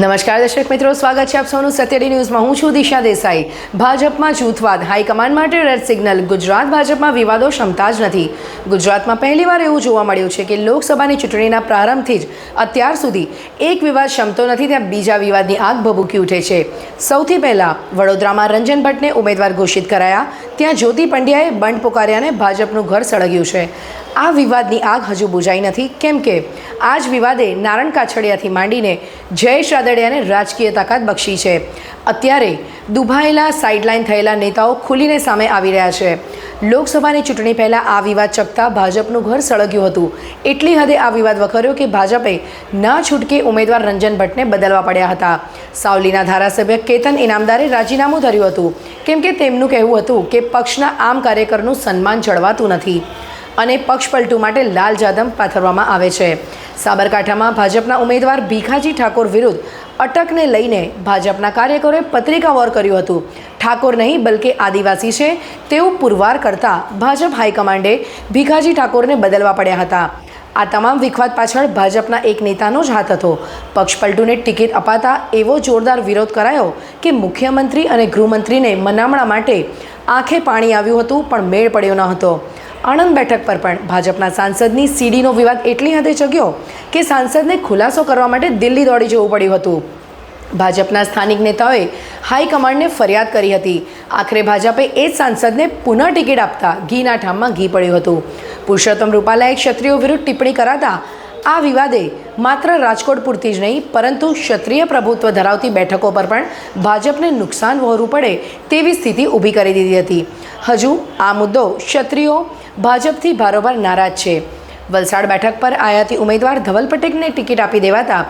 નમસ્કાર દર્શક મિત્રો, સ્વાગત છે આપ સૌનું સત્યડી ન્યૂઝમાં. હું છું દિશા દેસાઈ. ભાજપમાં જૂથવાદ હાઈકમાન્ડ માટે રેડ સિગ્નલ. ગુજરાત ભાજપમાં વિવાદો ક્ષમતા જ નથી. ગુજરાતમાં પહેલીવાર એવું જોવા મળ્યું છે કે લોકસભાની ચૂંટણીના પ્રારંભથી જ અત્યાર સુધી એક વિવાદ ક્ષમતો નથી, ત્યાં બીજા વિવાદની આગ ભભૂકી ઉઠે છે. સૌથી પહેલાં વડોદરામાં રંજન ભટ્ટને ઉમેદવાર ઘોષિત કરાયા. ત્યાં જ્યોતિ પંડ્યાએ બંડ પુકાર્યાને ભાજપનું ઘર સળગ્યું છે. આ વિવાદની આગ હજુ બુજાઈ નથી. કેમ કે આ જ વિવાદે નારણ કાછડિયાથી માંડીને જયેશ રાદડિયાને રાજકીય તાકાત બક્ષી છે. અત્યારે દુભાયેલા સાઇડલાઇન થયેલા નેતાઓ ખુલીને સામે આવી રહ્યા છે. લોકસભાની ચૂંટણી પહેલાં આ વિવાદ ચકતા ભાજપનું ઘર સળગ્યું હતું. એટલી હદે આ વિવાદ વખર્યો કે ભાજપે ના છૂટકે ઉમેદવાર રંજન ભટ્ટને બદલવા પડ્યા હતા. સાવલીના ધારાસભ્ય કેતન ઇનામદારે રાજીનામું ધર્યું હતું. કેમ કે તેમનું કહેવું હતું કે પક્ષના આમ કાર્યકરનું સન્માન જળવાતું નથી. અને પક્ષપલટુ માટે લાલ જાદમ પાથરવામાં આવે છે. સાબરકાંઠામાં ભાજપના ઉમેદવાર ભીખાજી ઠાકોર વિરુદ્ધ અટકને લઈને ભાજપના કાર્યકરોએ પત્રિકા વોર કર્યું હતું. ઠાકોર નહીં, બલકે આદિવાસી છે તેવું પુરવાર કરતા ભાજપ હાઈકમાન્ડે ભીખાજી ઠાકોરને બદલવા પડ્યા હતા. આ તમામ વિખવાદ પાછળ ભાજપના એક નેતાનો જ હાથ હતો. પક્ષપલટુને ટિકિટ અપાતા એવો જોરદાર વિરોધ કરાયો કે મુખ્યમંત્રી અને ગૃહમંત્રીને મનામણા માટે આંખે પાણી આવ્યું હતું, પણ મેળ પડ્યો ન હતો. આણંદ બેઠક પર પણ ભાજપના સાંસદની સીડીનો વિવાદ એટલી હદે ચગ્યો કે સાંસદને ખુલાસો કરવા માટે દિલ્હી દોડી જવું પડ્યું હતું. ભાજપના સ્થાનિક નેતાઓએ હાઈકમાન્ડને ફરિયાદ કરી હતી. આખરે ભાજપે એ જ સાંસદને પુનઃ ટિકિટ આપતા ઘીના ઠામમાં ઘી પડ્યું હતું. પુરુષોત્તમ રૂપાલાએ ક્ષત્રિયો વિરુદ્ધ ટિપ્પણી કરાતા આ વિવાદે માત્ર રાજકોટ પૂરતી જ નહીં, પરંતુ ક્ષત્રિય પ્રભુત્વ ધરાવતી બેઠકો પર પણ ભાજપને નુકસાન વહોરવું પડે તેવી સ્થિતિ ઊભી કરી દીધી હતી. હજુ આ મુદ્દો ક્ષત્રિયો ભાજપથી ભારોભાર નારાજ છે. વલસાડ બેઠક પર આયાતી ઉમેદવાર ધવલ પટેકને ટિકિટ આપી દેવાતા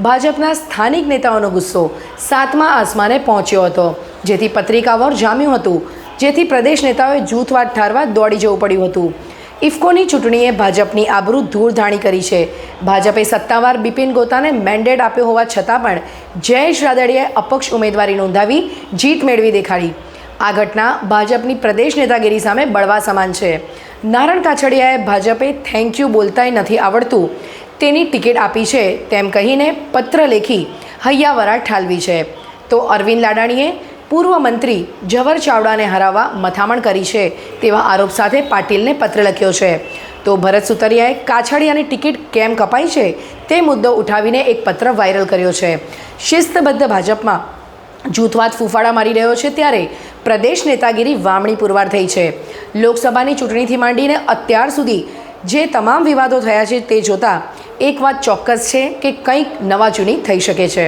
ભાજપના સ્થાનિક નેતાઓનો ગુસ્સો સાતમા આસમાને પહોંચ્યો હતો. જેથી પત્રિકાવર જામ્યું હતું. જેથી પ્રદેશ નેતાઓએ જૂથવાદ ઠારવા દોડી જવું પડ્યું હતું. ઇફકોની ચૂંટણીએ ભાજપની આબરૂ ધૂળધાણી કરી છે. ભાજપે સત્તાવાર બિપિન ગોતાને મેન્ડેટ આપ્યો હોવા છતાં પણ જયેશ રાદડીયાએ અપક્ષ ઉમેદવારી નોંધાવી જીત મેળવી દેખાડી. આ ઘટના ભાજપની પ્રદેશ નેતાગીરી સામે બળવા સમાન છે. નારણ કાછડિયાએ ભાજપે થેન્ક યુ બોલતાય નથી આવડતું. તેની ટિકિટ આપી છે તેમ કહીને પત્ર લેખી હૈયાવરા ઠાલવી છે. તો અરવિંદ લાડાણીએ પૂર્વ મંત્રી જવર ચાવડાને હરાવવા મથામણ કરી છે તેવા આરોપ સાથે પાટીલને પત્ર લખ્યો છે. તો ભરત સુતરિયાએ કાછડિયાની ટિકિટ કેમ કપાઈ છે તે મુદ્દો ઉઠાવીને એક પત્ર વાયરલ કર્યો છે. શિસ્તબદ્ધ ભાજપમાં જૂથવાદ ફૂફાડા મારી રહ્યો છે ત્યારે પ્રદેશ નેતાગીરી વામણી પુરવાર થઈ છે. લોકસભાની ચૂંટણીથી માંડીને અત્યાર સુધી જે તમામ વિવાદો થયા છે તે જોતાં એક વાત ચોક્કસ છે કે કંઈક નવા જૂની થઈ શકે છે.